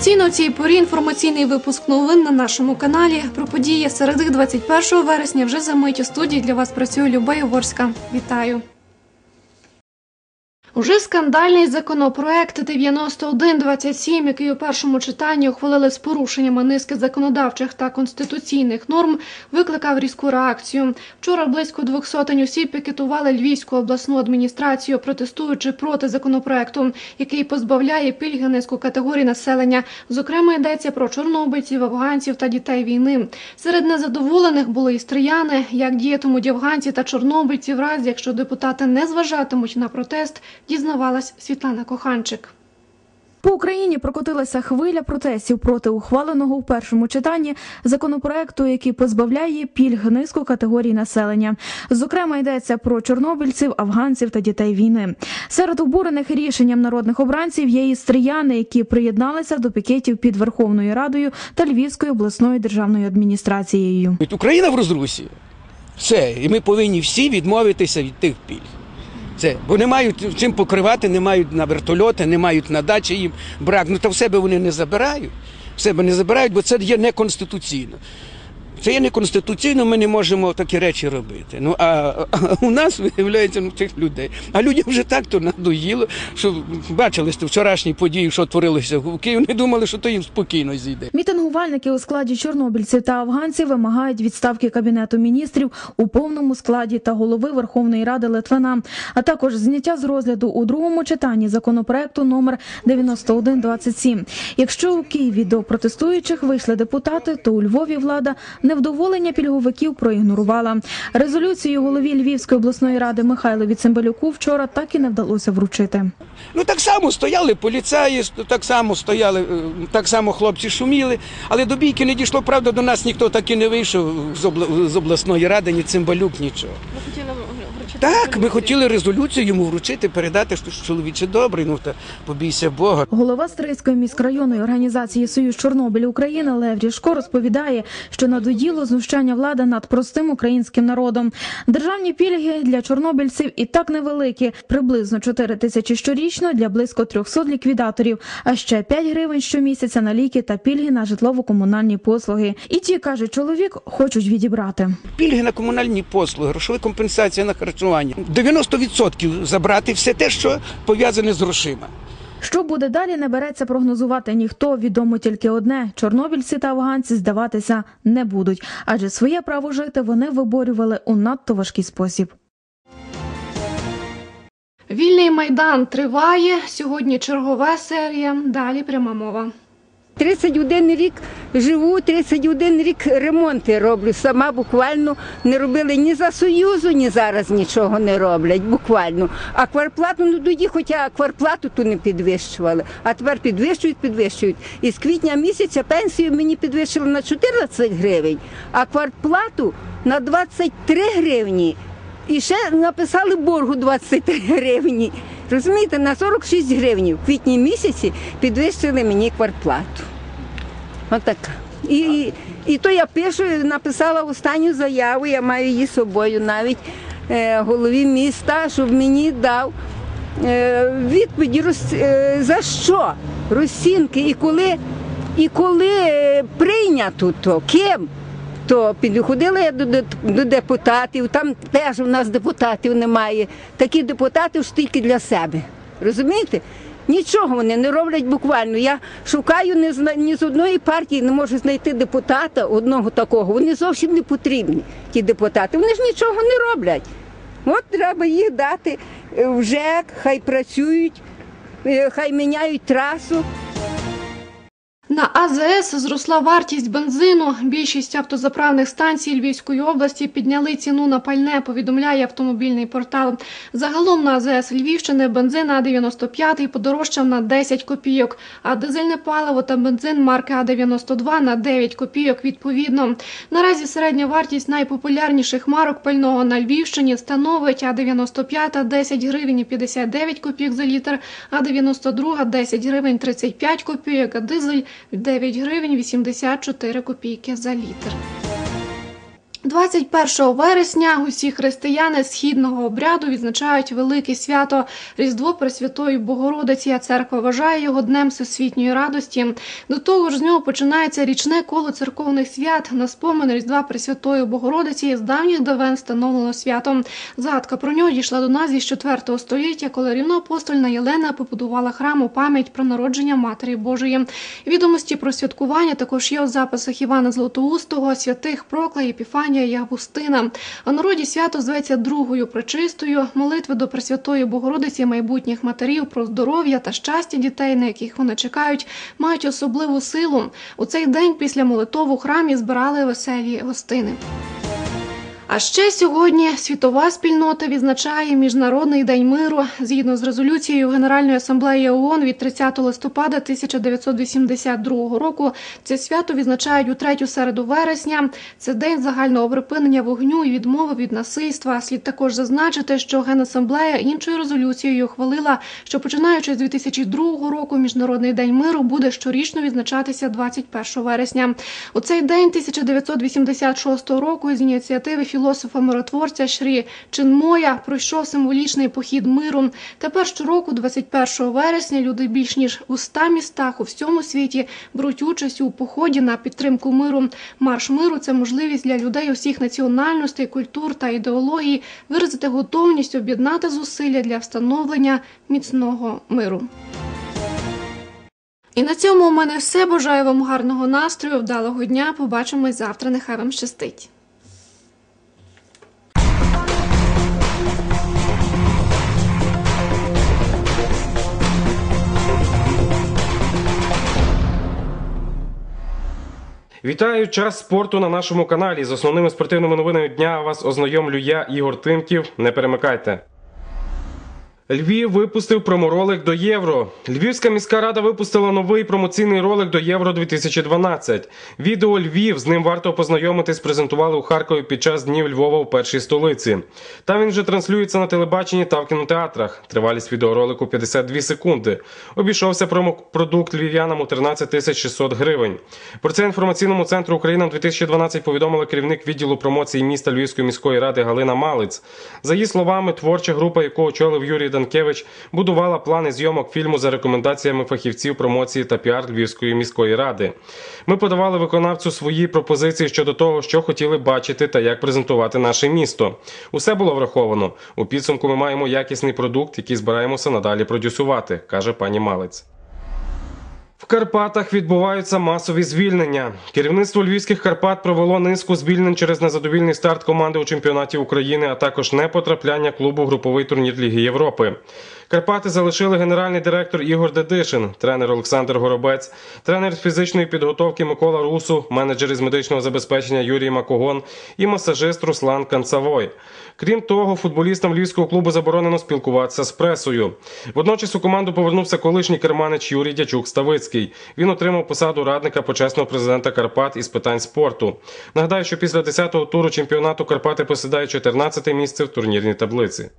Традиційно у цій порі інформаційний випуск новин на нашому каналі. Про події середи 21 вересня вже за мить у студії для вас працює Люба Єворська. Вітаю! Уже скандальний законопроект 9127, який у першому читанні ухвалили з порушеннями низки законодавчих та конституційних норм, викликав різку реакцію. Вчора близько двох сотень осіб пікетували Львівську обласну адміністрацію, протестуючи проти законопроекту, який позбавляє пільги низку категорій населення. Зокрема, йдеться про чорнобильців, афганців та дітей війни. Серед незадоволених були і стріяни. Як діятимуть афганці та чорнобильці, в разі якщо депутати не зважатимуть на протест, дізнавалась Світлана Коханчик. По Україні прокотилася хвиля протестів проти ухваленого у першому читанні законопроекту, який позбавляє пільг низку категорій населення. Зокрема, йдеться про чорнобильців, афганців та дітей війни. Серед обурених рішенням народних обранців є і стріяни, які приєдналися до пікетів під Верховною Радою та Львівською обласною державною адміністрацією. Україна в розрусі. Все, і ми повинні всі відмовитися від тих пільг. Це, бо не мають чим покривати, не мають на вертольоти, не мають на дачі їм брак. Ну то в себе вони не забирають. В себе не забирають, бо це є неконституційно. Це є неконституційно, ми не можемо такі речі робити. Ну а, у нас виявляється ну, цих людей. А людям вже так то надоїло, що бачили сте вчорашні події, що творилося в Києві, не думали, що то їм спокійно зійде. Мітингувальники у складі чорнобильців та афганців вимагають відставки кабінету міністрів у повному складі та голови Верховної Ради Литвина, а також зняття з розгляду у другому читанні законопроекту номер 9127. Якщо у Києві до протестуючих вийшли депутати, то у Львові влада невдоволення пільговиків проігнорувала. Резолюцію голові Львівської обласної ради Михайлові Цимбалюку вчора так і не вдалося вручити. Ну так само стояли поліцаї, так само стояли, е, так само хлопці шуміли, але до бійки не дійшло. Правда, до нас ніхто так і не вийшов з, обла- з обласної ради, ні цимбалюк, нічого. Так, ми хотіли резолюцію йому вручити, передати, що чоловіче добрий, ну та побійся Бога. Голова Стрийської міськрайонної організації Союз Чорнобиль України Лев Ріжко розповідає, що надоїло знущання влади над простим українським народом. Державні пільги для чорнобильців і так невеликі, приблизно 4 тисячі щорічно для близько 300 ліквідаторів, а ще 5 гривень щомісяця на ліки та пільги на житлово-комунальні послуги. І ті каже чоловік, хочуть відібрати. Пільги на комунальні послуги, грошова компенсація на харчування. 90% забрати все те, що пов'язане з грошима. Що буде далі, не береться прогнозувати ніхто. Відомо тільки одне: чорнобильці та афганці здаватися не будуть, адже своє право жити вони виборювали у надто важкий спосіб. Вільний майдан триває. Сьогодні чергова серія. Далі пряма мова. 31 рік живу, 31 рік ремонти роблю. Сама буквально не робили ні за Союзу, ні зараз нічого не роблять. Буквально. А кварплату, ну тоді, хоча кварплату ту не підвищували, а тепер підвищують, підвищують. І з квітня місяця пенсію мені підвищили на 14 гривень, а квартплату на 23 гривні. І ще написали боргу 23 гривні. Розумієте, на 46 гривень в квітні місяці підвищили мені квартплату. Отака. І, і то я пишу, написала останню заяву, я маю її з собою навіть е, голові міста, щоб мені дав е, відповіді, роз- е, за що розцінки і коли, і коли е, прийнято то, ким. То підходила я до, до, до депутатів, там теж у нас депутатів немає. Такі депутати ж тільки для себе. Розумієте? Нічого вони не роблять буквально. Я шукаю не зна- ні з одної партії, не можу знайти депутата одного такого. Вони зовсім не потрібні, ті депутати. Вони ж нічого не роблять. От треба їх дати в ЖЕК, хай працюють, е, хай міняють трасу. На АЗС зросла вартість бензину. Більшість автозаправних станцій Львівської області підняли ціну на пальне, повідомляє автомобільний портал. Загалом на АЗС Львівщини бензин А95 подорожчав на 10 копійок, а дизельне паливо та бензин марки А92 на 9 копійок відповідно. Наразі середня вартість найпопулярніших марок пального на Львівщині становить А95 10 гривень і 59 копійок за літр, А92 10 гривень 35 копійок, а дизель 9 гривень 84 копійки за літр. 21 вересня усі християни східного обряду відзначають велике свято Різдво Пресвятої Богородиці. А церква вважає його днем всесвітньої радості. До того ж, з нього починається річне коло церковних свят на спомин Різдва Пресвятої Богородиці. З давніх давен встановлено свято. Згадка про нього дійшла до нас із 4 століття, коли рівноапостольна Єлена побудувала храм у пам'ять про народження Матері Божої. Відомості про святкування також є у записах Івана Златоустого, святих Прокла, Епіфанія і Августина. А народі свято зветься другою пречистою. Молитви до Пресвятої Богородиці майбутніх матерів про здоров'я та щастя дітей, на яких вони чекають, мають особливу силу. У цей день після молитов у храмі збирали веселі гостини. А ще сьогодні світова спільнота відзначає Міжнародний день миру згідно з резолюцією Генеральної асамблеї ООН від 30 листопада 1982 року. Це свято відзначають у третю середу вересня. Це день загального припинення вогню і відмови від насильства. Слід також зазначити, що Генасамблея іншою резолюцією ухвалила, що починаючи з 2002 року Міжнародний день миру буде щорічно відзначатися 21 вересня. У цей день 1986 року з ініціативи філософа-миротворця Шрі Чинмоя пройшов символічний похід миру. Тепер щороку, 21 вересня, люди більш ніж у 100 містах у всьому світі беруть участь у поході на підтримку миру. Марш миру це можливість для людей усіх національностей, культур та ідеологій виразити готовність об'єднати зусилля для встановлення міцного миру. І на цьому у мене все. Бажаю вам гарного настрою, вдалого дня. Побачимось завтра. Нехай вам щастить. Вітаю час спорту на нашому каналі. З основними спортивними новинами дня вас ознайомлю я, Ігор Тимків. Не перемикайте. Львів випустив проморолик до Євро. Львівська міська рада випустила новий промоційний ролик до Євро 2012. Відео Львів з ним варто познайомитись. Презентували у Харкові під час днів Львова у першій столиці. Там він вже транслюється на телебаченні та в кінотеатрах. Тривалість відеоролику 52 секунди. Обійшовся промопродукт львів'янам у 13 тисяч 600 гривень. Про це інформаційному центру Україна 2012 повідомила керівник відділу промоції міста Львівської міської ради Галина Малиць. За її словами, творча група, яку очолив Юрій Данкевич, будувала плани зйомок фільму за рекомендаціями фахівців промоції та піар Львівської міської ради. Ми подавали виконавцю свої пропозиції щодо того, що хотіли бачити та як презентувати наше місто. Усе було враховано. У підсумку ми маємо якісний продукт, який збираємося надалі продюсувати, каже пані Малець. Карпатах відбуваються масові звільнення. Керівництво львівських Карпат провело низку звільнень через незадовільний старт команди у чемпіонаті України, а також непотрапляння клубу в груповий турнір Ліги Європи. Карпати залишили генеральний директор Ігор Дедишин, тренер Олександр Горобець, тренер фізичної підготовки Микола Русу, менеджер із медичного забезпечення Юрій Макогон і масажист Руслан Канцавой. Крім того, футболістам львівського клубу заборонено спілкуватися з пресою. Водночас у команду повернувся колишній керманич Юрій Дячук Ставицький. Він отримав посаду радника почесного президента Карпат із питань спорту. Нагадаю, що після 10-го туру чемпіонату Карпати посідають 14 місце в турнірній таблиці.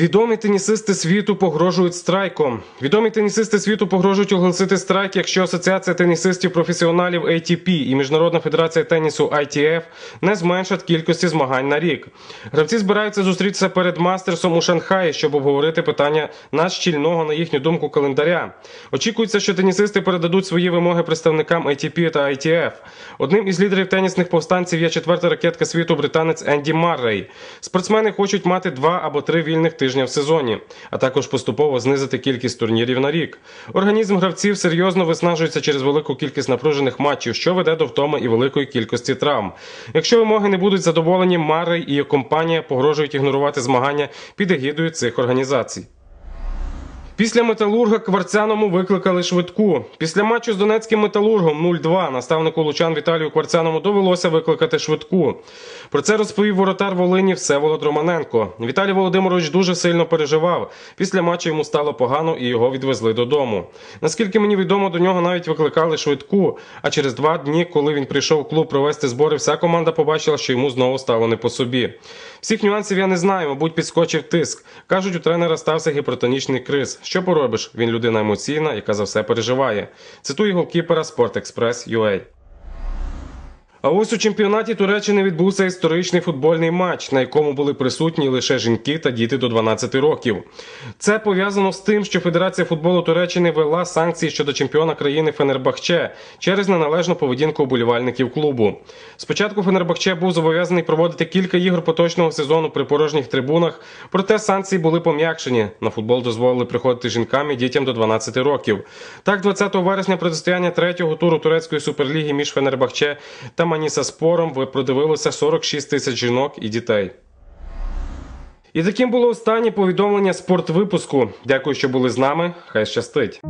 Відомі тенісисти світу погрожують страйком. Відомі тенісисти світу погрожують оголосити страйк, якщо Асоціація тенісистів професіоналів ATP і Міжнародна федерація тенісу ITF не зменшать кількості змагань на рік. Гравці збираються зустрітися перед мастерсом у Шанхаї, щоб обговорити питання надщільного, на їхню думку, календаря. Очікується, що тенісисти передадуть свої вимоги представникам ATP та ITF. Одним із лідерів тенісних повстанців є четверта ракетка світу британець Енді Маррей. Спортсмени хочуть мати два або три вільних тижня в сезоні, а також поступово знизити кількість турнірів на рік. Організм гравців серйозно виснажується через велику кількість напружених матчів, що веде до втоми і великої кількості травм. Якщо вимоги не будуть задоволені, Мари і компанія погрожують ігнорувати змагання під егідою цих організацій. Після металурга Кварцяному викликали швидку. Після матчу з Донецьким металургом 0-2 наставнику Лучан Віталію Кварцяному довелося викликати швидку. Про це розповів воротар Волині Всеволод Романенко. Віталій Володимирович дуже сильно переживав. Після матчу йому стало погано і його відвезли додому. Наскільки мені відомо, до нього навіть викликали швидку. А через два дні, коли він прийшов в клуб провести збори, вся команда побачила, що йому знову стало не по собі. Всіх нюансів я не знаю, мабуть, підскочив тиск. Кажуть, у тренера стався гіпертонічний криз. Що поробиш? Він людина емоційна, яка за все переживає. Цитую голкіпера Спорт Експрес UA. А ось у чемпіонаті Туреччини відбувся історичний футбольний матч, на якому були присутні лише жінки та діти до 12 років. Це пов'язано з тим, що Федерація футболу Туреччини ввела санкції щодо чемпіона країни Фенербахче через неналежну поведінку уболівальників клубу. Спочатку Фенербахче був зобов'язаний проводити кілька ігор поточного сезону при порожніх трибунах, проте санкції були пом'якшені. На футбол дозволили приходити жінкам і дітям до 12 років. Так, 20 вересня протистояння третього туру турецької суперліги між Фенербахче та Маніса Спором ви продивилося 46 тисяч жінок і дітей. І таким було останнє повідомлення спортвипуску. Дякую, що були з нами. Хай щастить.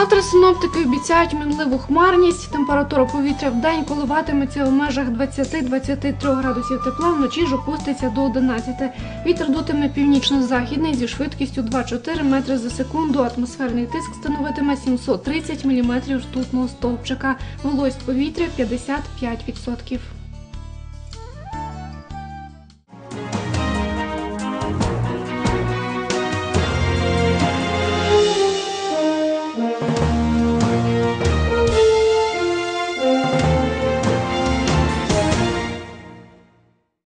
Завтра синоптики обіцяють мінливу хмарність. Температура повітря в день коливатиметься у межах 20-23 градусів тепла, вночі ж опуститься до 11. Вітер дутиме північно-західний зі швидкістю 2-4 метри за секунду. Атмосферний тиск становитиме 730 мм ртутного стовпчика. Вологість повітря 55%.